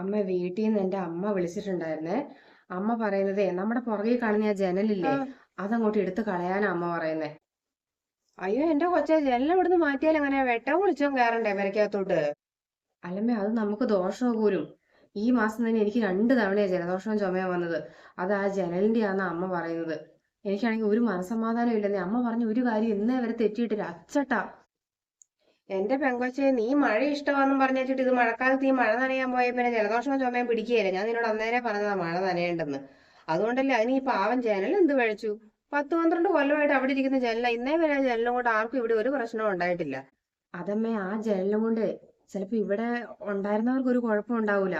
അമ്മ വീട്ടിൽ നിന്ന് എന്റെ അമ്മ വിളിച്ചിട്ടുണ്ടായിരുന്നേ. അമ്മ പറയുന്നതേ നമ്മുടെ പുറകിൽ കാണുന്ന ആ ജനലില്ലേ അതങ്ങോട്ട് എടുത്തു കളയാനാ അമ്മ പറയുന്നേ. അയ്യോ എന്റെ കൊച്ചെ ജനൽ ഇവിടുന്ന് മാറ്റിയാൽ എങ്ങനെയാ? വെട്ടം വിളിച്ചോ കയറണ്ടേ പെരക്കകത്തോട്ട് അല്ലമ്മേ അത് നമുക്ക് ദോഷമോ പോലും ഈ മാസം തന്നെ എനിക്ക് രണ്ട് തവണയാ ജലദോഷവും ചുമയും വന്നത്. അത് ആ ജനലിന്റെ ആണെന്ന് അമ്മ പറയുന്നത്. എനിക്കാണെങ്കിൽ ഒരു മനസമാധാനം ഇല്ലെന്നേ. അമ്മ പറഞ്ഞ ഒരു കാര്യം ഇന്നേ വരെ തെറ്റിയിട്ടില്ല. അച്ചട്ടാ. എന്റെ പെങ്കൊച്ചെ നീ മഴ ഇഷ്ടമാണെന്നും പറഞ്ഞു വെച്ചിട്ട് ഇത് മഴക്കാലത്ത് ഈ മഴ നനയാൻ പോയ പിന്നെ ജലദോഷം ചുമയും പിടിക്കുകയില്ല. ഞാൻ നിന്നോട് അന്നേരം പറഞ്ഞതാ മഴ നനയേണ്ടെന്ന്. അതുകൊണ്ടല്ലേ അതിന് ഈ പാവം ജനൽ എന്ത് കഴിച്ചു പത്ത് പന്ത്രണ്ട് കൊല്ലമായിട്ട് അവിടെ ഇരിക്കുന്ന ജനല. ഇന്നേ വരെ ആ ജനലും കൊണ്ട് ആർക്കും ഇവിടെ ഒരു പ്രശ്നവും ഉണ്ടായിട്ടില്ല. അതമ്മേ ആ ജനലും കൊണ്ട് ചിലപ്പോ ഇവിടെ ഉണ്ടായിരുന്നവർക്ക് ഒരു കുഴപ്പം ഉണ്ടാവൂല.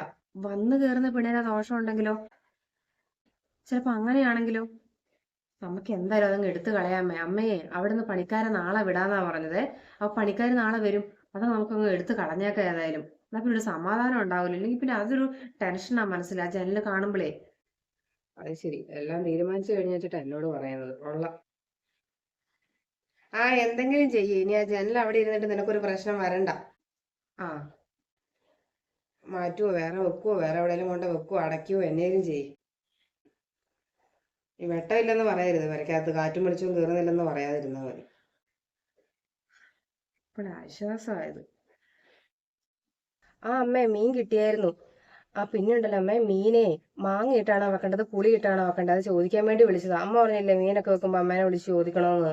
വന്നു കയറുന്ന പെണ്ണിനെ ദോഷം ഉണ്ടെങ്കിലോ ചിലപ്പോ അങ്ങനെയാണെങ്കിലോ? നമുക്ക് എന്തായാലും അതങ്ങ് എടുത്തു കളയാമേ അമ്മയെ അവിടുന്ന് പണിക്കാരെ നാളെ വിടാന്നാ പറഞ്ഞത്. ആ പണിക്കാർ നാളെ വരും. അത് നമുക്കങ്ങ് എടുത്ത് കളഞ്ഞേക്കാം ഏതായാലും. എന്നാ പിന്നെ ഒരു സമാധാനം ഉണ്ടാവില്ല ഇല്ലെങ്കിൽ പിന്നെ അതൊരു ടെൻഷനാ മനസ്സിൽ ആ ജനൽ കാണുമ്പോഴേ അത് ശരി. എല്ലാം തീരുമാനിച്ചു കഴിഞ്ഞിട്ട് എന്നോട് പറയുന്നത്. ഉള്ള ആ എന്തെങ്കിലും ചെയ്യ്. ഇനി ആ ജനൽ അവിടെ ഇരുന്നിട്ട് നിനക്കൊരു പ്രശ്നം വരണ്ട. ആ. മാറ്റുവോ? വേറെ വെക്കുവോ? വേറെ എവിടെയെങ്കിലും കൊണ്ട് വെക്കുവോ? അടയ്ക്കുവോ? എന്നേലും ചെയ്യ്. ഈ വെട്ടമില്ലെന്ന് പറയരുത്. വരയ്ക്കകത്ത് കാറ്റും വെളിച്ചവും കയറുന്നില്ലെന്ന് പറയാതിരുന്നാൽ മതി. ഇപ്പോഴാശ്വാസമായത് ആ അമ്മേ മീൻ കിട്ടിയായിരുന്നു. ആ പിന്നെ ഉണ്ടല്ലോ അമ്മേ മീനെ മാങ്ങ ഇട്ടാണോ വെക്കേണ്ടത് പുളി ഇട്ടാണോ വെക്കേണ്ടത്? അത് ചോദിക്കാൻ വേണ്ടി വിളിച്ചതാ. അമ്മ പറഞ്ഞില്ലേ മീനൊക്കെ വെക്കുമ്പോ അമ്മേനെ വിളിച്ച് ചോദിക്കണമെന്ന്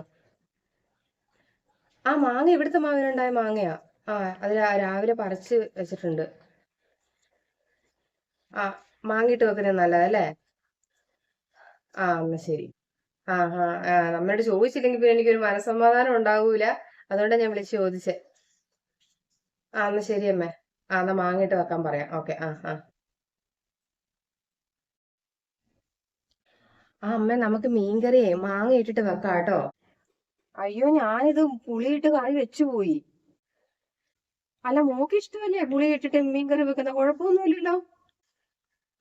ആ മാങ്ങ ഇവിടുത്തെ മാവിനുണ്ടായ മാങ്ങയാ. ആ അത് രാവിലെ പറിച്ച് വെച്ചിട്ടുണ്ട്. ആ മാങ്ങിട്ട് വെക്കുന്നത് നല്ലതല്ലേ? ആ ശരി. ആ ആ നമ്മളോട് ചോദിച്ചില്ലെങ്കിൽ പിന്നെ എനിക്കൊരു മനസമാധാനം ഉണ്ടാവൂല. അതുകൊണ്ടാണ് ഞാൻ വിളിച്ച് ചോദിച്ചത് ആ എന്നാ ശരി അമ്മേ. ആ എന്നാ മാങ്ങിട്ട് വെക്കാൻ പറയാം. ഓക്കെ ആ ആ. ആ അമ്മ നമുക്ക് മീൻകറിയെ മാങ്ങ ഇട്ടിട്ട് വെക്കാം കേട്ടോ. അയ്യോ ഞാനിത് പുളിയിട്ട് കറി വെച്ചു പോയി. അല്ല മോക്ക് ഇഷ്ടമല്ലേ പുളി ഇട്ടിട്ട് മീൻകറി വെക്കുന്ന? കുഴപ്പമൊന്നുമില്ലല്ലോ.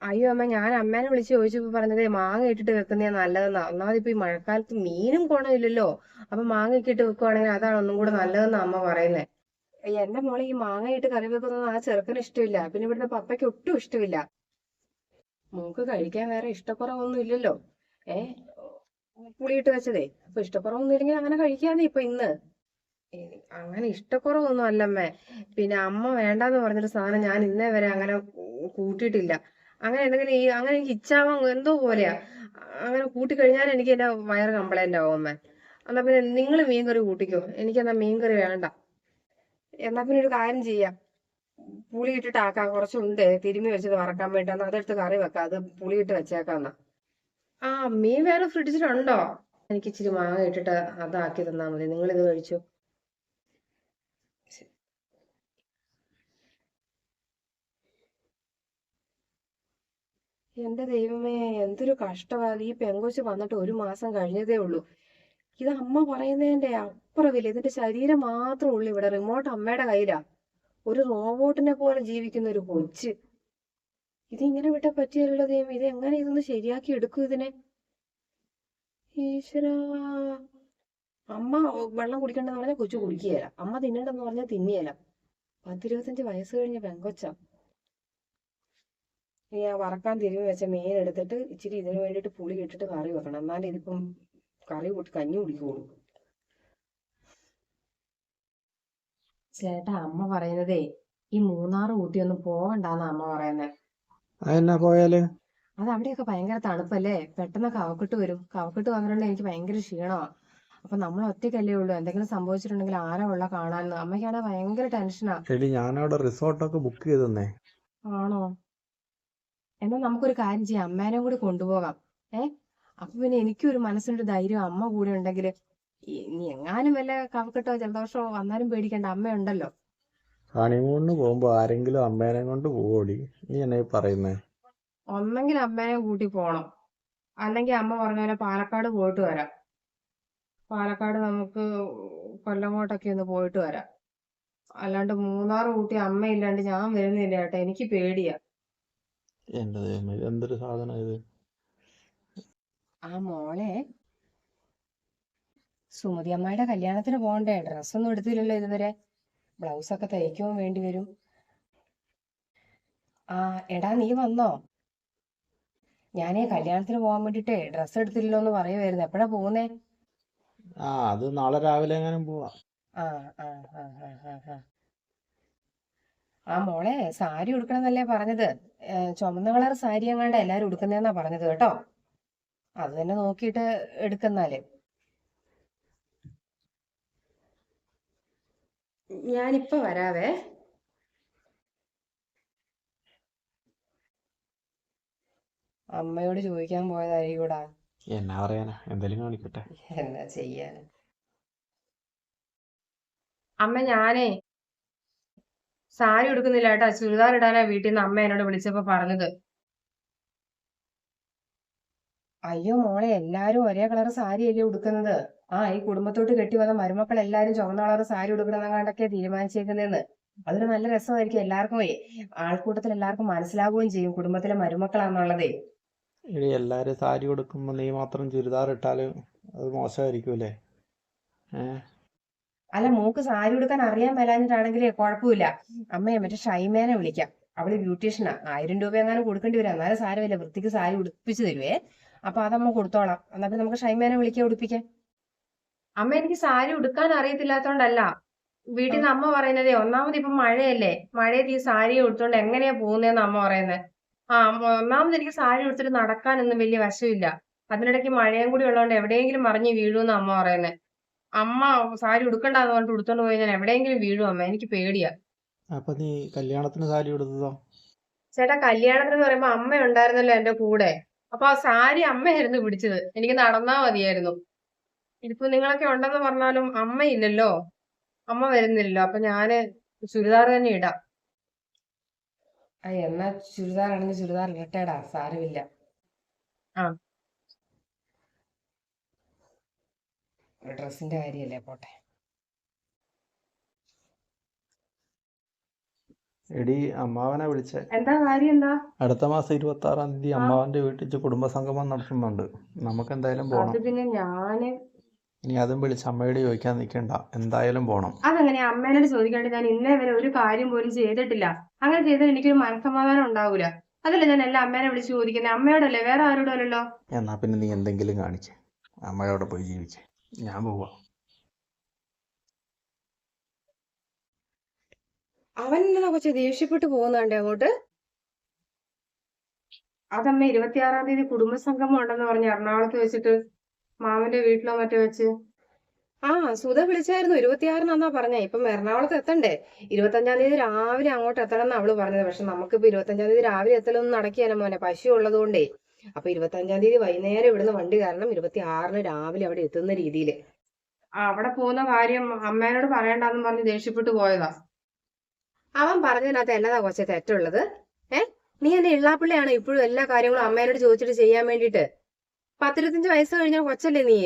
അയ്യോ അമ്മ ഞാൻ അമ്മേനെ വിളിച്ച് ചോദിച്ചപ്പോ പറഞ്ഞത് മാങ്ങ ഇട്ടിട്ട് വെക്കുന്നതാ നല്ലതെന്നാ. ഒന്നാമത് ഇപ്പൊ ഈ മഴക്കാലത്ത് മീനും ഗുണമില്ലല്ലോ അപ്പൊ മാങ്ങ ഇട്ട് വെക്കുവാണെങ്കിൽ അതാണ് ഒന്നും കൂടെ നല്ലതെന്നാ അമ്മ പറയുന്നേ. എന്റെ മോളെ ഈ മാങ്ങ ഇട്ട് കറി വെക്കുന്നത് ആ ചെറുക്കന് ഇഷ്ടമില്ല. പിന്നെ ഇവിടുത്തെ പപ്പയ്ക്ക് ഒട്ടും ഇഷ്ടമില്ല. മോക്ക് കഴിക്കാൻ വേറെ ഇഷ്ടക്കുറവൊന്നും ഇല്ലല്ലോ. ഏ പുളിയിട്ട് വെച്ചതേ. അപ്പൊ ഇഷ്ടക്കുറവൊന്നും ഇല്ലെങ്കിൽ അങ്ങനെ കഴിക്കാതെ ഇപ്പൊ ഇന്ന്. അങ്ങനെ ഇഷ്ടക്കുറവൊന്നും അല്ലമ്മേ പിന്നെ അമ്മ വേണ്ടാന്ന് പറഞ്ഞൊരു സാധനം ഞാൻ ഇന്നേ വരെ അങ്ങനെ കൂട്ടിയിട്ടില്ല. അങ്ങനെ എന്തെങ്കിലും ഈ അങ്ങനെ എനിക്ക് ഇച്ഛാവാൻ എന്തോ പോലെയാ. അങ്ങനെ കൂട്ടിക്കഴിഞ്ഞാൽ എനിക്ക് എന്റെ വയറ് കംപ്ലൈന്റ് ആവും അമ്മേ. എന്നാ പിന്നെ നിങ്ങൾ മീൻകറി കൂട്ടിക്കോ. എനിക്കെന്നാ മീൻകറി വേണ്ട. എന്നാ പിന്നെ ഒരു കാര്യം ചെയ്യാം. പുളി ഇട്ടിട്ട് ആക്കാം. കുറച്ചുണ്ട്. തിരുമ്മി വെച്ചത് വറക്കാൻ വേണ്ടി. എന്നാ അതെടുത്ത് കറി വെക്കാം. അത് പുളി ഇട്ട് വെച്ചേക്കാം എന്നാ. ആ മീൻ വേറെ ഫ്രിഡ്ജിലുണ്ടോ? എനിക്ക് ഇച്ചിരി മാങ്ങ ഇട്ടിട്ട് അതാക്കി തന്നാ മതി. നിങ്ങൾ ഇത് കഴിച്ചു. എന്റെ ദൈവമേ എന്തൊരു കഷ്ടമാ ഈ പെങ്കൊച്ച് വന്നിട്ട് ഒരു മാസം കഴിഞ്ഞതേ ഉള്ളൂ. ഇത് അമ്മ പറയുന്നതിന്റെ അപ്പുറമില്ല ഇതിന്റെ ശരീരം മാത്രം ഉള്ളു ഇവിടെ. റിമോട്ട് അമ്മയുടെ കയ്യിലാ. ഒരു റോബോട്ടിനെ പോലെ ജീവിക്കുന്ന ഒരു കൊച്ച്. ഇതിങ്ങനെ വിട്ട പറ്റിയല്ലോ ദൈവം ഇത് എങ്ങനെ ഇതൊന്ന് ശരിയാക്കി എടുക്കും ഇതിനെ? ഈശ്വര. അമ്മ വെള്ളം കുടിക്കണ്ടെന്ന് പറഞ്ഞാൽ കൊച്ചു കുടിക്കുകയില്ല അമ്മ തിന്നണ്ടെന്ന് പറഞ്ഞാൽ തിന്നിയല്ല പത്തിരുപത്തഞ്ച് വയസ്സ് കഴിഞ്ഞ പെങ്കൊച്ച. ഇനി ആ വറക്കാൻ തിരുമ്മി വെച്ച മീൻ എടുത്തിട്ട് ഇച്ചിരി ഇതിന് വേണ്ടിയിട്ട് പുളി ഇട്ടിട്ട് കറി വെക്കണം. എന്നാലേ ഇതിപ്പം കറി കൂട്ടി കഞ്ഞി കുടിക്കുള്ളൂ. ചേട്ടാ അമ്മ പറയുന്നതേ ഈ മൂന്നാറ് ഊട്ടി ഒന്നും പോവണ്ടെന്നാ അമ്മ പറയുന്നേ. അതെന്നാ പോയാൽ? അത് അവിടെയൊക്കെ ഭയങ്കര തണുപ്പല്ലേ? പെട്ടെന്ന് കവക്കെട്ട് വരും. കവക്കെട്ട് വന്നിട്ടുണ്ടെങ്കിൽ എനിക്ക് ഭയങ്കര ക്ഷീണമാണ് അപ്പൊ നമ്മൾ ഒറ്റയ്ക്കല്ലേ ഉള്ളൂ. എന്തെങ്കിലും സംഭവിച്ചിട്ടുണ്ടെങ്കിൽ ആരാ ഉള്ള കാണാൻ അമ്മയ്ക്കാണെ ഭയങ്കര ടെൻഷനാ. എടി ഞാനവിടെ റിസോർട്ടൊക്കെ ബുക്ക് ചെയ്തെന്നേ. ആണോ? എന്നാ നമുക്കൊരു കാര്യം ചെയ്യാം. അമ്മേനെ കൂടി കൊണ്ടുപോകാം. ഏ? അപ്പൊ പിന്നെ എനിക്കൊരു മനസ്സിനൊരു ധൈര്യം അമ്മ കൂടെ ഉണ്ടെങ്കിൽ ഇനി എങ്ങാനും വല്ല കവക്കെട്ടോ ജലദോഷമോ വന്നാലും പേടിക്കണ്ട. അമ്മയുണ്ടല്ലോ ഹണിമൂണിന് പോകുമ്പോ ആരെങ്കിലും അമ്മേനെ കൊണ്ട് പോവോടി? നീ എന്നെ പറയുന്നേ? ഒന്നെങ്കിൽ അമ്മേനെ കൂട്ടി പോണം. അല്ലെങ്കിൽ അമ്മ പറഞ്ഞ പോലെ പാലക്കാട് പോയിട്ട് വരാം. പാലക്കാട് നമുക്ക് കൊല്ലങ്ങോട്ടൊക്കെ ഒന്ന് പോയിട്ട് വരാം. അല്ലാണ്ട് മൂന്നാർ കൂട്ടി അമ്മയില്ലാണ്ട് ഞാൻ വരുന്നില്ല ചേട്ടാ എനിക്ക് പേടിയാ. എന്റെ ദൈവമേ എന്തൊരു സാധനം ഇത്? ആ മോളെ സുമതി അമ്മയുടെ കല്യാണത്തിന് പോകണ്ടേ? ഡ്രസ് ഒന്നും എടുത്തില്ലല്ലോ ഇതുവരെ. ബ്ലൗസ് ഒക്കെ തയ്ക്കുവാൻ വേണ്ടി വരും. ആ എടാ നീ വന്നോ? ഞാനേ കല്യാണത്തിന് പോകാൻ വേണ്ടിട്ടേ ഡ്രസ് എടുത്തില്ലല്ലോ എന്ന് പറയുമായിരുന്നു എപ്പോഴാ പോകുന്നേ? ആ അത് നാളെ രാവിലെ എങ്ങാനും പോവാ. ആ ആ ആ ആ ആ. ആ മോളെ സാരി ഉടുക്കണമെന്നല്ലേ പറഞ്ഞത്. ചുമന്ന കളർ സാരി എങ്ങാണ്ട് എല്ലാരും ഉടുക്കുന്നതെന്നാ പറഞ്ഞത് കേട്ടോ. അത് തന്നെ നോക്കിയിട്ട് എടുക്കുന്നാൽ. ഞാനിപ്പോ വരാവേ. അമ്മയോട് ചോദിക്കാൻ പോയതായിരിക്കൂടാ എന്നാ പറയാനാ? എന്തെങ്കിലും കാണിക്കട്ടെ. എന്നാ ചെയ്യാന്? അമ്മ ഞാനേ സാരി ഉടുക്കുന്നില്ല ഏട്ടാ. ചുരിദാർ ഇടാനാ വീട്ടിൽ നിന്ന് അമ്മ എന്നോട് വിളിച്ചപ്പോ പറഞ്ഞത്. അയ്യോ മോളെ എല്ലാരും ഒരേ കളർ സാരി അല്ലേ ഉടുക്കുന്നത്. ആ ഈ കുടുംബത്തോട്ട് കെട്ടി വന്ന മരുമക്കൾ എല്ലാരും ചുവന്ന കളർ സാരി ഉടുക്കണം കണ്ടൊക്കെ തീരുമാനിച്ചേക്കുന്നതെന്ന്. അതൊരു നല്ല രസമായിരിക്കും എല്ലാവർക്കും. ആൾക്കൂട്ടത്തിൽ എല്ലാവർക്കും മനസ്സിലാവുകയും ചെയ്യും കുടുംബത്തിലെ മരുമക്കളാന്നുള്ളതേ. ഇനി എല്ലാരും സാരി കൊടുക്കുമ്പോ നീ മാത്രം ചുരിദാർ ഇട്ടാലും അത് മോശമായിരിക്കൂലേ ഏ? അല്ല മോക്ക് സാരി ഉടുക്കാൻ അറിയാൻ മേലാഞ്ഞിട്ടാണെങ്കിലേ കുഴപ്പമില്ല. അമ്മയെ മറ്റേ ഷൈമേനെ വിളിക്കാം. അവൾ ബ്യൂട്ടീഷ്യനാ. ആയിരം രൂപ എങ്ങാനും കൊടുക്കേണ്ടി വരും. എന്നാലും സാരമില്ല വൃത്തിക്ക് സാരി ഉടുപ്പിച്ച് തരുവേ. അപ്പൊ അതമ്മ കൊടുത്തോളാം. എന്നാ പിന്നെ നമുക്ക് ഷൈമേനെ വിളിക്കാം ഉടുപ്പിക്കാൻ. അമ്മ എനിക്ക് സാരി ഉടുക്കാൻ അറിയത്തില്ലാത്തോണ്ടല്ല. വീട്ടിൽ നിന്ന് അമ്മ പറയുന്നതേ ഒന്നാമത് ഇപ്പൊ മഴയല്ലേ. മഴയത്ത് ഈ സാരി ഉടുത്തോണ്ട് എങ്ങനെയാ പോകുന്നതെന്ന് അമ്മ പറയുന്നത് ആ ഒന്നാമത് എനിക്ക് സാരി ഉടുത്തിട്ട് നടക്കാനൊന്നും വലിയ വശമില്ല. അതിനിടയ്ക്ക് മഴയും കൂടി ഉള്ളതുകൊണ്ട് എവിടെയെങ്കിലും മറിഞ്ഞ് വീഴുമെന്ന് അമ്മ പറയുന്നത് അമ്മ സാരി ഉടുക്കണ്ടെന്ന് പറഞ്ഞിട്ട് ഉടുത്തോണ്ട് പോയി ഞാൻ എവിടെയെങ്കിലും വീഴും അമ്മ. എനിക്ക് പേടിയാ. അപ്പൊ നീ കല്യാണത്തിന് സാരി ഉടുത്തതോ? ചേട്ടാ കല്യാണത്തിന് എന്ന് പറയുമ്പോ അമ്മ ഉണ്ടായിരുന്നല്ലോ എന്റെ കൂടെ. അപ്പൊ ആ സാരി അമ്മയായിരുന്നു പിടിച്ചത്. എനിക്ക് നടന്നാ മതിയായിരുന്നു. ഇതിപ്പോ നിങ്ങളൊക്കെ ഉണ്ടെന്ന് പറഞ്ഞാലും അമ്മ ഇല്ലല്ലോ. അമ്മ വരുന്നില്ലല്ലോ. അപ്പൊ ഞാൻ ചുരിദാർ തന്നെ ഇടാം. അയ്യെന്നാ എന്നാ ചുരിദാർ ആണെങ്കിൽ ചുരിദാർ ഇരട്ടേടാ സാരമില്ല. ആ. ഡ്രസ്സിന്റെ കാര്യല്ലേ പോട്ടെ? എടി അമ്മാവനെ വിളിച്ചേ. എന്താ കാര്യം എന്താ? അടുത്ത മാസം ഇരുപത്തി ആറാം തീയതി അമ്മാവന്റെ വീട്ടിൽ കുടുംബസംഗമം നടത്തുന്നുണ്ട് നമുക്ക് എന്തായാലും പോണം പിന്നെ ഞാൻ ഇനി അതും വിളിച്ച് അമ്മയോട് ചോദിക്കാൻ നിൽക്കണ്ട എന്തായാലും പോണം. അതങ്ങനെ അമ്മേനോട് ചോദിക്കാണ്ട് ഞാൻ ഇന്നേ വരെ ഒരു കാര്യം പോലും ചെയ്തിട്ടില്ല. അങ്ങനെ ചെയ്താൽ എനിക്കൊരു മനസ്സമാധാനം ഉണ്ടാവൂല. അതല്ല ഞാൻ എല്ലാം അമ്മേനെ വിളിച്ച് ചോദിക്കുന്നത് അമ്മയോടല്ലേ? വേറെ ആരോടും അല്ലല്ലോ? എന്നാ പിന്നെ നീ എന്തെങ്കിലും കാണിച്ചേ. അമ്മയോടെ പോയി ജീവിച്ചേ. ഞാൻ പോവാ അവൻ എന്നാ കൊച്ചു ദേഷ്യപ്പെട്ട് പോകുന്നുണ്ടേ അങ്ങോട്ട്. അതമ്മ ഇരുപത്തിയാറാം തീയതി കുടുംബസംഗമം ഉണ്ടെന്ന് പറഞ്ഞ് എറണാകുളത്ത് വെച്ചിട്ട് മാമന്റെ വീട്ടിലോ മറ്റോ വെച്ച്? ആ സുധ വിളിച്ചായിരുന്നു. ഇരുപത്തിയാറിനാന്നാ പറഞ്ഞേ. ഇപ്പം എറണാകുളത്ത് എത്തണ്ടേ. ഇരുപത്തഞ്ചാം തീയതി രാവിലെ അങ്ങോട്ട് എത്തണം എന്ന് അവൾ പറഞ്ഞത്. പക്ഷെ നമുക്കിപ്പോ ഇരുപത്തഞ്ചാം തീയതി രാവിലെ എത്തലൊന്നും നടക്കിയാലോ മോനെ. പശു ഉള്ളത് കൊണ്ടേ അപ്പൊ ഇരുപത്തഞ്ചാം തീയതി വൈകുന്നേരം ഇവിടുന്ന് വണ്ടി കാരണം ഇരുപത്തി ആറിന് രാവിലെ അവിടെ എത്തുന്ന രീതിയിൽ അവിടെ പോകുന്ന കാര്യം അമ്മേനോട് പറയണ്ടെന്ന് പറഞ്ഞ് ദേഷ്യപ്പെട്ട് പോയതാ. അവൻ പറഞ്ഞതിനകത്ത് എന്നതാ കൊച്ചെ തെറ്റുള്ളത്? ഏ? നീ എന്നെ ഇള്ളാപ്പിള്ളയാണ് ഇപ്പോഴും എല്ലാ കാര്യങ്ങളും അമ്മേനോട് ചോദിച്ചിട്ട് ചെയ്യാൻ വേണ്ടിട്ട് പത്തിരുപത്തഞ്ച് വയസ്സ് കഴിഞ്ഞ കൊച്ചല്ലേ നീ?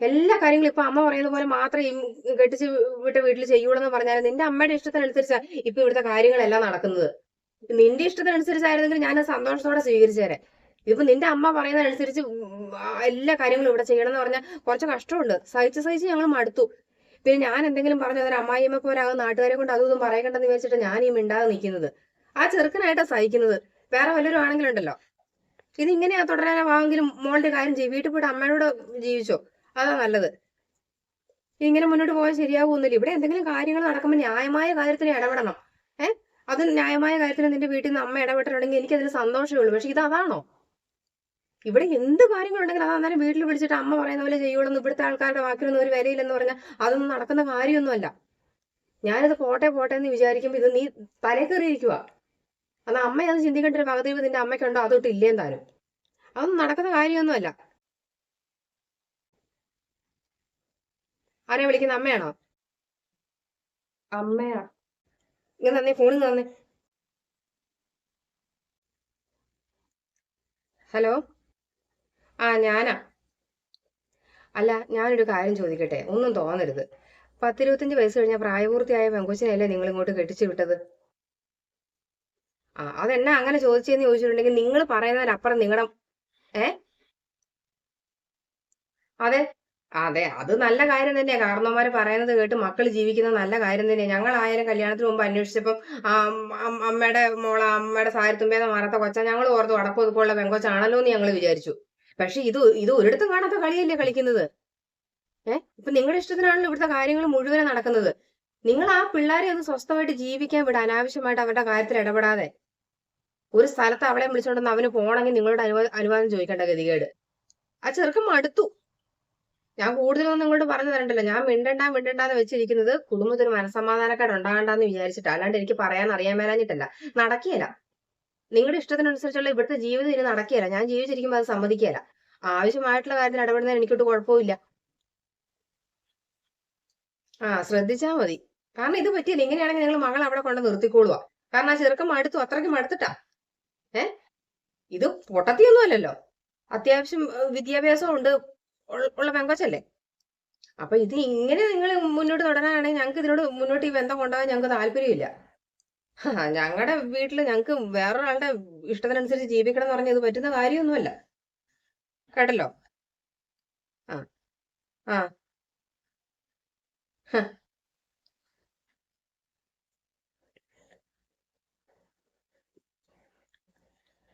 എല്ലാ കാര്യങ്ങളും ഇപ്പൊ അമ്മ പറയുന്ന പോലെ മാത്രം കെട്ടിച്ച് വിട്ട വീട്ടിൽ ചെയ്യുള്ളൂ എന്ന് പറഞ്ഞാൽ നിന്റെ അമ്മയുടെ ഇഷ്ടത്തിനനുസരിച്ചാ ഇപ്പൊ ഇവിടുത്തെ കാര്യങ്ങളെല്ലാം നടക്കുന്നത്. നിന്റെ ഇഷ്ടത്തിനനുസരിച്ചായിരുന്നെങ്കിൽ ഞാൻ സന്തോഷത്തോടെ സ്വീകരിച്ചേരെ ഇതിപ്പോ നിന്റെ അമ്മ പറയുന്നതനുസരിച്ച് എല്ലാ കാര്യങ്ങളും ഇവിടെ ചെയ്യണം എന്ന് പറഞ്ഞാൽ കുറച്ച് കഷ്ടമുണ്ട്. സഹിച്ച് സഹിച്ച് ഞങ്ങൾ മടുത്തു. പിന്നെ ഞാൻ എന്തെങ്കിലും പറഞ്ഞു അതൊരു അമ്മായിയമ്മ പോരാകും നാട്ടുകാരെ കൊണ്ട് അതും പറയണ്ടെന്ന് വിചാരിച്ചിട്ട് ഞാൻ ഈ മിണ്ടാതെ നിൽക്കുന്നത്. ആ ചെറുക്കനായിട്ടാ സഹിക്കുന്നത്. വേറെ വല്ലവരും ആണെങ്കിലുണ്ടല്ലോ. ഇത് ഇങ്ങനെയാ തുടരാനാവാമെങ്കിലും മോളുടെ കാര്യം ചെയ്യും. വീട്ടിൽ പോയിട്ട് അമ്മയോട് ജീവിച്ചോ? അതാ നല്ലത്. ഇങ്ങനെ മുന്നോട്ട് പോയാൽ ശരിയാകുമെന്നില്ല ഇവിടെ എന്തെങ്കിലും കാര്യങ്ങൾ നടക്കുമ്പോൾ ന്യായമായ കാര്യത്തിന് ഇടപെടണം. ഏഹ് അത് ന്യായമായ കാര്യത്തിന് നിന്റെ വീട്ടിൽ നിന്ന് അമ്മ ഇടപെട്ടിട്ടുണ്ടെങ്കിൽ എനിക്കതിൽ സന്തോഷമേ ഉള്ളൂ. പക്ഷെ ഇത് അതാണോ? ഇവിടെ എന്ത് കാര്യങ്ങളുണ്ടെങ്കിലും അത് അന്നേരം വീട്ടിൽ വിളിച്ചിട്ട് അമ്മ പറയുന്ന പോലെ ചെയ്യുള്ളൂ. ഇവിടുത്തെ ആൾക്കാരുടെ വാക്കിലൊന്നും ഒരു വിലയില്ലെന്ന് പറഞ്ഞാൽ അതൊന്നും നടക്കുന്ന കാര്യമൊന്നുമല്ല. ഞാനത് പോട്ടെ പോട്ടെ എന്ന് വിചാരിക്കുമ്പോൾ ഇത് നീ തലേ കയറിയിരിക്കുക എന്നാൽ അമ്മ അത് ചിന്തിക്കേണ്ട ഒരു പകുതി നിന്റെ അമ്മയ്ക്കുണ്ടോ? അതൊട്ട് ഇല്ലേ താനും അതൊന്നും നടക്കുന്ന കാര്യമൊന്നുമല്ല. ആരെ വിളിക്കുന്ന? അമ്മയാണോ? അമ്മയാ. ഇങ്ങനെ തന്നെ ഫോണിൽ തന്നെ. ഹലോ? ആ ഞാനാ. അല്ല ഞാനൊരു കാര്യം ചോദിക്കട്ടെ? ഒന്നും തോന്നരുത്. പത്തിരുപത്തഞ്ച് വയസ്സ് കഴിഞ്ഞ പ്രായപൂർത്തിയായ പെങ്കൊച്ചിനെയല്ലേ നിങ്ങൾ ഇങ്ങോട്ട് കെട്ടിച്ചു വിട്ടത്? ആ അതെന്നാ അങ്ങനെ ചോദിച്ചെന്ന് ചോദിച്ചിട്ടുണ്ടെങ്കിൽ നിങ്ങൾ പറയുന്നതിനപ്പുറം നിങ്ങളുടെ ഏ? അതെ. അതെ അത് നല്ല കാര്യം തന്നെയാ. കാരണവന്മാര് പറയുന്നത് കേട്ട് മക്കൾ ജീവിക്കുന്നത് നല്ല കാര്യം ഞങ്ങൾ ഞങ്ങളായാലും കല്യാണത്തിന് മുമ്പ് അന്വേഷിച്ചപ്പം അമ്മയുടെ മോള അമ്മയുടെ സാരത്തുമ്പേന്ന് മാറാത്ത കൊച്ചാ ഞങ്ങൾ ഓർത്ത് വടക്കും ഒതുക്കമുള്ള പെങ്കൊച്ചാണല്ലോ എന്ന് ഞങ്ങൾ വിചാരിച്ചു. പക്ഷെ ഇത് ഇത് ഒരിടത്തും കാണാത്ത കളിയല്ലേ കളിക്കുന്നത്? ഏഹ് ഇപ്പൊ നിങ്ങളുടെ ഇഷ്ടത്തിനാണല്ലോ ഇവിടുത്തെ കാര്യങ്ങൾ മുഴുവനും നടക്കുന്നത്. നിങ്ങൾ ആ പിള്ളേരെ ഒന്ന് സ്വസ്ഥമായിട്ട് ജീവിക്കാൻ വിട. അനാവശ്യമായിട്ട് അവരുടെ കാര്യത്തിൽ ഇടപെടാതെ. ഒരു സ്ഥലത്ത് അവളെ വിളിച്ചോണ്ടെന്ന് അവന് പോണെങ്കിൽ നിങ്ങളുടെ അനുവാദം അനുവാദം ചോദിക്കേണ്ട ഗതികേട്. ആ ചെറുക്കം മടുത്തു. ഞാൻ കൂടുതലൊന്നും നിങ്ങളോട് പറഞ്ഞു തരണ്ടല്ലോ. ഞാൻ മിണ്ടണ്ട മിണ്ടണ്ടാന്ന് വെച്ചിരിക്കുന്നത് കുടുംബത്തിന് മനസമാധാനക്കാട് ഉണ്ടാകണ്ടെന്ന് വിചാരിച്ചിട്ട്. അല്ലാണ്ട് എനിക്ക് പറയാൻ അറിയാൻ മേലാഞ്ഞിട്ടല്ല. നടക്കിയല്ല നിങ്ങളുടെ ഇഷ്ടത്തിനനുസരിച്ചുള്ള ഇവിടുത്തെ ജീവിതം ഇനി നടക്കുകയല്ല ഞാൻ ജീവിച്ചിരിക്കുമ്പോൾ അത് സമ്മതിക്കുകയല്ല ആവശ്യമായിട്ടുള്ള കാര്യത്തിൽ ഇടപെടുന്നതിന് എനിക്കൊട്ട് കുഴപ്പമില്ല. ആ ശ്രദ്ധിച്ചാ മതി. കാരണം ഇത് പറ്റിയില്ല? ഇങ്ങനെയാണെങ്കിൽ നിങ്ങൾ മകൾ അവിടെ കൊണ്ട് നിർത്തിക്കോളുക കാരണം ആ ചെറുക്കം മടുത്തു അത്രയ്ക്ക് മടുത്തിട്ടാ. ഏ? ഇത് പൊട്ടത്തിയൊന്നും അല്ലല്ലോ. അത്യാവശ്യം വിദ്യാഭ്യാസം ഉണ്ട്. ഉള്ള പെങ്കൊച്ചല്ലേ? അപ്പൊ ഇത് ഇങ്ങനെ നിങ്ങൾ മുന്നോട്ട് തുടരാനാണെങ്കിൽ ഞങ്ങൾക്ക് ഇതിനോട് മുന്നോട്ട് ഈ ബന്ധം കൊണ്ടുപോകാൻ ഞങ്ങൾക്ക് താല്പര്യമില്ല. ഞങ്ങളുടെ വീട്ടിൽ ഞങ്ങൾക്ക് വേറൊരാളുടെ ഇഷ്ടത്തിനനുസരിച്ച് ജീവിക്കണം എന്ന് പറഞ്ഞാൽ ഇത് പറ്റുന്ന കാര്യമൊന്നുമല്ല കേട്ടല്ലോ? ആ ആ.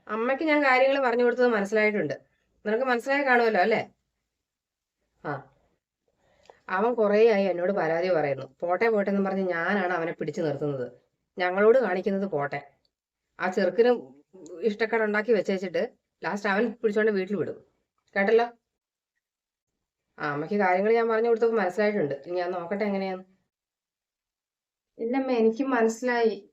അമ്മയ്ക്ക് ഞാൻ കാര്യങ്ങൾ പറഞ്ഞു കൊടുത്തത് മനസ്സിലായിട്ടുണ്ട്. നിനക്ക് മനസ്സിലായി കാണുമല്ലോ അല്ലേ? ആ. അവൻ കുറേ ആയി എന്നോട് പരാതി പറയുന്നു. പോട്ടെ പോട്ടെ എന്ന് പറഞ്ഞ് ഞാനാണ് അവനെ പിടിച്ചു നിർത്തുന്നത്. ഞങ്ങളോട് കാണിക്കുന്നത് പോട്ടെ ആ ചെറുക്കിന് ഇഷ്ടക്കേട് ഉണ്ടാക്കി വെച്ചേച്ചിട്ട് ലാസ്റ്റ് അവൻ പിടിച്ചോണ്ട് വീട്ടിൽ വിടും. കേട്ടല്ലോ? ആ അമ്മയ്ക്ക് കാര്യങ്ങൾ ഞാൻ പറഞ്ഞു കൊടുത്തപ്പോൾ മനസ്സിലായിട്ടുണ്ട്. ഇനി ഞാൻ നോക്കട്ടെ എങ്ങനെയാന്ന്. ഇല്ലമ്മ എനിക്ക് മനസ്സിലായി.